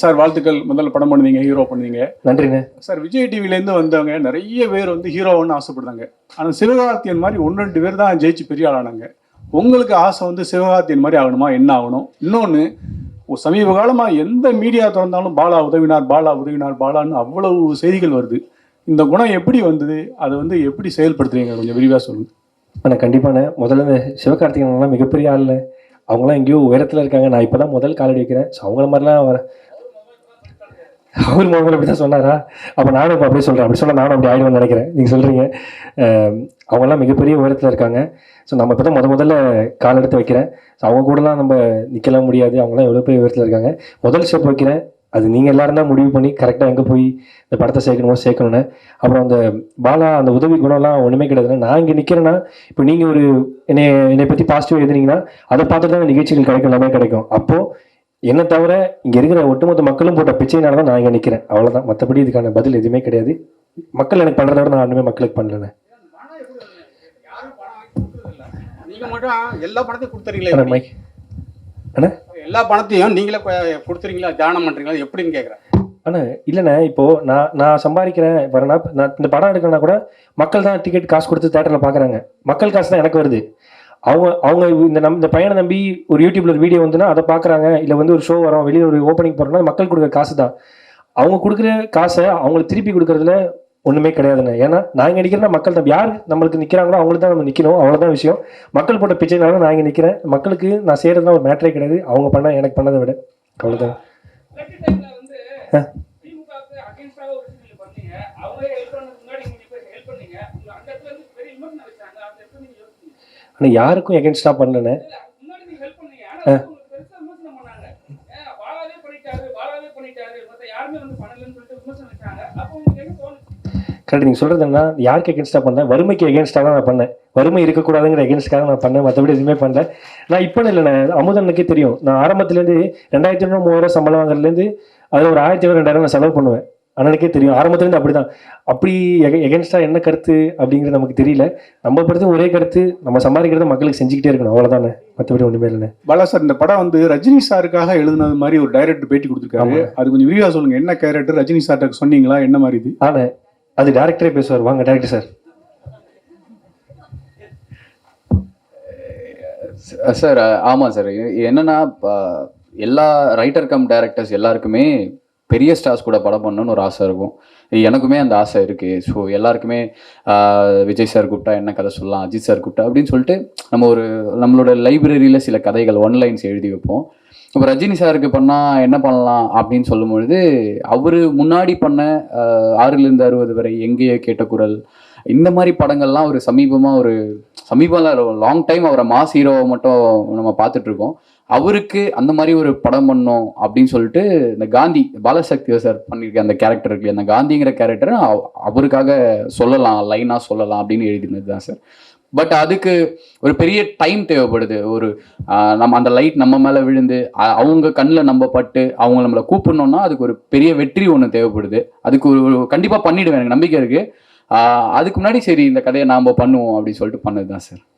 Sir வாழ்த்துக்கள். முதல்ல படம் பண்ணுவீங்க ஹீரோ பண்ணுவீங்க நன்றிண்ணே சார் விஜய் டிவிலேருந்து வந்தவங்க நிறைய பேர் வந்து ஹீரோன்னு ஆசைப்படுறாங்க. ஆனால் சிவகார்த்தியன் மாதிரி ஒன்று ரெண்டு பேர் தான் ஜெயிச்சு பெரிய ஆளானாங்க உங்களுக்கு ஆசை வந்து சிவகார்த்தியன் மாதிரி ஆகணுமா? என்ன ஆகணும்? இன்னொன்று சமீப காலமாக எந்த மீடியா திறந்தாலும் பாலா உதவினார் பாலா உதவினார் பாலான்னு அவ்வளவு செய்திகள் வருது. இந்த குணம் எப்படி வந்தது? அதை வந்து எப்படி செயல்படுத்துறீங்க? கொஞ்சம் விரிவாக சொல்லுங்க. அண்ணா கண்டிப்பாண்ணே முதல்ல இந்த சிவகார்த்திகேயன்லாம் மிகப்பெரிய ஆள்ல அவங்களாம் எங்கேயோ உயரத்தில் இருக்காங்க. நான் இப்போ தான் முதல் காலடி வைக்கிறேன். ஸோ அவங்கள மாதிரிலாம் வர அவர் முதல்ல அப்படி தான் சொன்னாரா? அப்போ நானும் இப்போ அப்படியே சொல்கிறேன் அப்படி சொன்னால் நானும் அப்படி ஆயிடுவேன் நினைக்கிறேன். நீங்கள் சொல்கிறீங்க அவங்கெல்லாம் மிகப்பெரிய உயரத்தில் இருக்காங்க. ஸோ நம்ம இப்போ தான் முத முதல்ல கால் எடுத்து வைக்கிறேன். ஸோ அவங்க கூடலாம் நம்ம நிற்கலாம் முடியாது. அவங்களாம் எவ்வளோ பெரிய உயரத்தில் இருக்காங்க. முதல் ஸ்டெப் வைக்கிறேன். அது நீங்கள் எல்லாரும் தான் முடிவு பண்ணி கரெக்டாக எங்கே போய் இந்த படத்தை சேர்க்கணுமோ சேர்க்கணுன்னு அப்புறம் அந்த பாலா அந்த உதவி குணம்லாம் ஒன்றுமே கிடையாதுண்ணே நான் இங்கே நிற்கிறேன்னா இப்போ நீங்கள் ஒரு என்னை என்னை பற்றி பாசிட்டிவாக எழுதுனீங்கன்னா அதை பார்த்துட்டு தான் நிகழ்ச்சிகள் கிடைக்கும் எல்லாமே கிடைக்கும். அப்போது என்னை தவிர இங்கே இருக்கிற ஒட்டுமொத்த மக்களும் போட்ட பிச்சையினால தான் நான் இங்கே நிற்கிறேன் அவ்வளோதான் மற்றபடி இதுக்கான பதில் எதுவுமே கிடையாது. மக்கள் எனக்கு பண்ணுறத விட நான் ஒன்றுமே மக்களுக்கு பண்ணலண்ணே. எல்லா பணத்தையும் கொடுத்துறீங்களே அண்ணா எல்லா பணத்தையும் நீங்களே கொடுத்துறீங்களா? தியானம் பண்றீங்களா? எப்படின்னு கேக்குறேன். அண்ணா இல்லைண்ணே இப்போது நான் நான் சம்பாதிக்கிறேன் வரேன்னா நான் இந்த படம் எடுக்கணும்னா கூட மக்கள் தான் டிக்கெட் காசு கொடுத்து தேட்டரில் பார்க்குறாங்க மக்கள் காசு தான் எனக்கு வருது. அவங்க அவங்க இந்த நம் இந்த பையனை நம்பி ஒரு யூடியூப்ல ஒரு வீடியோ வந்துன்னா அதை பார்க்குறாங்க. இல்லை வந்து ஒரு ஷோ வரோம் வெளியே ஒரு ஓப்பனிங் போகிறோம்னா மக்கள் கொடுக்குற காசு தான். அவங்க கொடுக்குற காசை அவங்களுக்கு திருப்பி கொடுக்கறதுல ஒன்றுமே கிடையாதுண்ணே ஏன்னா இங்கே நிற்கிறேன்னா மக்கள் தான் யார் நம்மளுக்கு நிற்கிறாங்களோ அவங்களுக்கு தான் நம்ம நிற்கணும் அவ்வளோதான் விஷயம். மக்கள் போட்ட பிச்சைனால நான் இங்கே நிற்கிறேன் மக்களுக்கு நான் செய்கிறதுலாம் ஒரு மேட்டரே கிடையாது. அவங்க பண்ண எனக்கு பண்ணதை விட. அவ்வளோதான் ஆனால் யாருக்கும் எகென்ஸ்டாக என்ன கரெக்ட் நீங்கள் சொல்கிறது என்ன யாருக்கு எகென்ஸ்டாக பண்ணேன் வறுமைக்கு எகென்ஸ்டாக தான் நான் பண்ணேன். வறுமை இருக்கக்கூடாதுங்கிற எகென்ஸ்டாக நான் பண்ணேன். மற்றபடி எதுவுமே பண்ணல. நான் இப்போ இல்லைண்ணே. அமுதனுக்கே தெரியும். நான் ஆரம்பத்துலேருந்து ரெண்டாயிரத்தி ஐநூறு மூவாயிரம் சம்பளம் வாங்குறதுலேருந்து அதில் ஒரு ஆயிரத்தி ஐநூறு ரெண்டாயிரம் நான் செலவு பண்ணுவேன். அண்ணனுக்கே தெரியும். ஆரம்பத்துலேருந்து அப்படி தான் அப்படி எகென்ஸ்டாக என்ன கருத்து அப்படிங்கிறது நமக்கு தெரியல. நம்ம படுத்து ஒரே கருத்து நம்ம சம்பாதிக்கிறத மக்களுக்கு செஞ்சுக்கிட்டே இருக்கணும். அவ்வளோதானே மற்றபடி ஒன்றுமே இல்லைண்ணே. பாலா சார் இந்த படம் வந்து ரஜினி சாருக்காக எழுதுனது மாதிரி ஒரு டைரக்டர் பேட்டி கொடுத்துருக்காரு. ஆமா. அது கொஞ்சம் விரிவாக சொல்லுங்க. என்ன கேரக்டர் ரஜினி சார்ட்ட சொன்னீங்களா? என்ன மாதிரி இது? ஆனால் அது டேரக்டரே பேசுவார். வாங்க டேரக்டர் சார். சார் ஆமாம் சார். என்னன்னா எல்லா ரைட்டர் கம் டைரக்டர்ஸ் எல்லாருக்குமே பெரிய ஸ்டார்ஸ் கூட படம் பண்ணணும்னு ஒரு ஆசை இருக்கும். எனக்குமே அந்த ஆசை இருக்குது ஸோ எல்லாருக்குமே விஜய் சார் கூப்பிட்டா என்ன கதை சொல்லலாம் அஜித் சார் கூப்பிட்டா அப்படின்னு சொல்லிட்டு நம்ம ஒரு நம்மளோட லைப்ரரியில் சில கதைகள் ஒன் லைன்ஸ் எழுதி வைப்போம். இப்போ ரஜினி சாருக்கு பண்ணால் என்ன பண்ணலாம் அப்படின்னு சொல்லும்பொழுது அவர் முன்னாடி பண்ண ஆஹ், ஆறிலிருந்து அறுபது வரை எங்கேயோ கேட்ட குரல் இந்த மாதிரி படங்கள்லாம் ஒரு சமீபமாக ஒரு சமீபம் லாங் டைம் அவரை மாஸ் ஹீரோவை மட்டும் நம்ம பார்த்துட்ருக்கோம் அவருக்கு அந்த மாதிரி ஒரு படம் பண்ணோம் அப்படின்னு சொல்லிட்டு இந்த காந்தி பாலசக்தி சார் பண்ணியிருக்க அந்த கேரக்டர் இருக்கு அந்த காந்திங்கிற கேரக்டரை அவருக்காக சொல்லலாம் லைனாக சொல்லலாம் அப்படின்னு எழுதினது தான் சார். பட் அதுக்கு ஒரு பெரிய டைம் தேவைப்படுது. ஒரு நம்ம அந்த லைட் நம்ம மேலே விழுந்து அவங்க கண்ணில் நம்ம பட்டு அவங்க நம்மளை கூப்பிடணும்னா அதுக்கு ஒரு பெரிய வெற்றி ஒன்று தேவைப்படுது. அதுக்கு ஒரு கண்டிப்பாக பண்ணிவிடுவேன் எனக்கு நம்பிக்கை இருக்குது அதுக்கு முன்னாடி சரி இந்த கதையை நாம் பண்ணுவோம் அப்படின்னு சொல்லிட்டு பண்ணது தான் சார்.